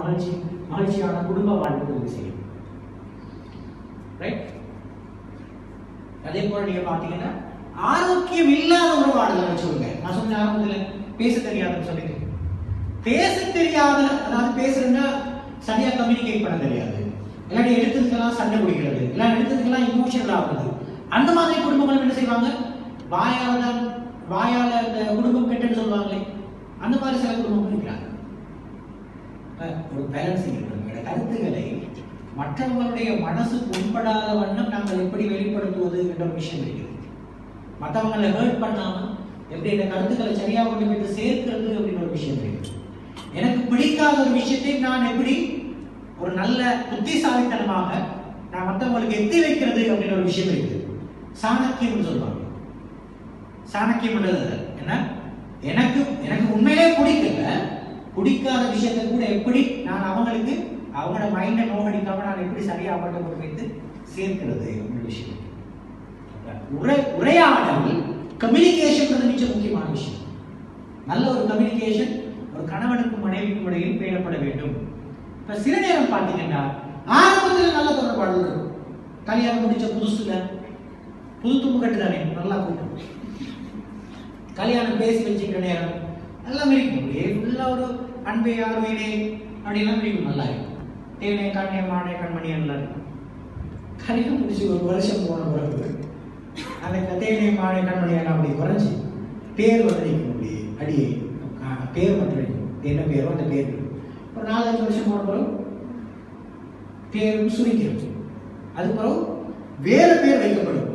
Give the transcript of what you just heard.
மகிழ்ச்சி மகிழ்ச்சியான குடும்ப வாழ்வு உறுதி செய்யும். ரைட் அதே போல நீங்க பாத்தீங்கன்னா ஆரோக்கியம் இல்லாத உறவாடுதல் வச்சுக்கோங்க. நான் சொன்ன ஆரம்பத்தில் பேச தெரியாதுன்னு சொல்லிட்டு. பேச தெரியாத அதாவது பேசுறதுன்னா சரியா கம்யூனிகேட் பண்ண தெரியாது. இல்லாட்டி எடுத்ததுக்கெல்லாம் சண்டை பிடிக்கிறது இல்லை எடுத்ததுக்கெல்லாம் இமோஷனல் ஆகுது அந்த மாதிரி குடும்பங்கள் என்ன செய்வாங்க? வாயால தான் வாயால இந்த குடும்பம் கெட்டுன்னு சொல்லுவாங்களே அந்த மாதிரி சில குடும்பங்கள் இருக்கிறாங்க. ஒரு பேலன்சிங் இருக்கணும். எங்களோட கருத்துக்களை மற்றவங்களுடைய மனசு புண்படாத வண்ணம் நாங்கள் எப்படி வெளிப்படுத்துவது என்ற ஒரு விஷயம் இருக்குது. மற்றவங்களை ஹேர்ட் பண்ணாம எப்படி இந்த கருத்துக்களை சரியாக கொண்டு போய் சேர்க்கிறது அப்படின்ற ஒரு விஷயம் இருக்குது. எனக்கு பிடிக்காத ஒரு விஷயத்தை நான் எப்படி ஒரு நல்ல புத்திசாலித்தனமாக நான் மற்றவங்களுக்கு எத்தி வைக்கிறது அப்படின்ற ஒரு விஷயம் இருக்குது. சாணக்கியம்னு சொல்லுவாங்க. சாணக்கியம்ன்றது என்ன? எனக்கு எனக்கு உண்மையிலே பிடிக்கும். பிடிக்காத விஷயத்தை கூட எப்படி நான் அவங்களுக்கு அவங்களோட மைண்டை நோக்கடிக்காம நான் எப்படி சரியா அவங்கள்ட்ட கொண்டு வைத்து சேர்க்கிறது ஒரு விஷயம். உரை உரையாடல் கம்யூனிகேஷன் மிக முக்கியமான விஷயம். நல்ல ஒரு கம்யூனிகேஷன் ஒரு கணவனுக்கும் மனைவிக்கும் இடையில் பேணப்பட வேண்டும். இப்ப சில நேரம் பார்த்தீங்கன்னா ஆரம்பத்தில் நல்ல தொடர்பாடு இருக்கும் கல்யாணம் முடிச்ச புதுசுல புது தும்பு கட்டுதானே? நல்லா கூட்டம். கல்யாணம் பேசி வச்சுக்கிற நேரம் நல்லா இருக்கும் அப்படியே ஃபுல்லாக ஒரு அன்பே ஆர்வீனே அப்படிலாம் இருக்கும் நல்லா இருக்கும். தேனே கண்ணே மானே கண்மணி எல்லாம் இருக்கும். கல்யாணம் முடிச்சு ஒரு வருஷம் போன பிறகு அந்த தேனே மானே கண்மணி எல்லாம் அப்படி குறைஞ்சி பேர் வந்து நிற்கும் அப்படி அடியே. பேர் மட்டும் என்ன பேரோ அந்த பேர். ஒரு நாலஞ்சு வருஷம் போன பிறகு பேரும் சுருக்கிடும் அது பிறகு வேறு பேர் வைக்கப்படும்.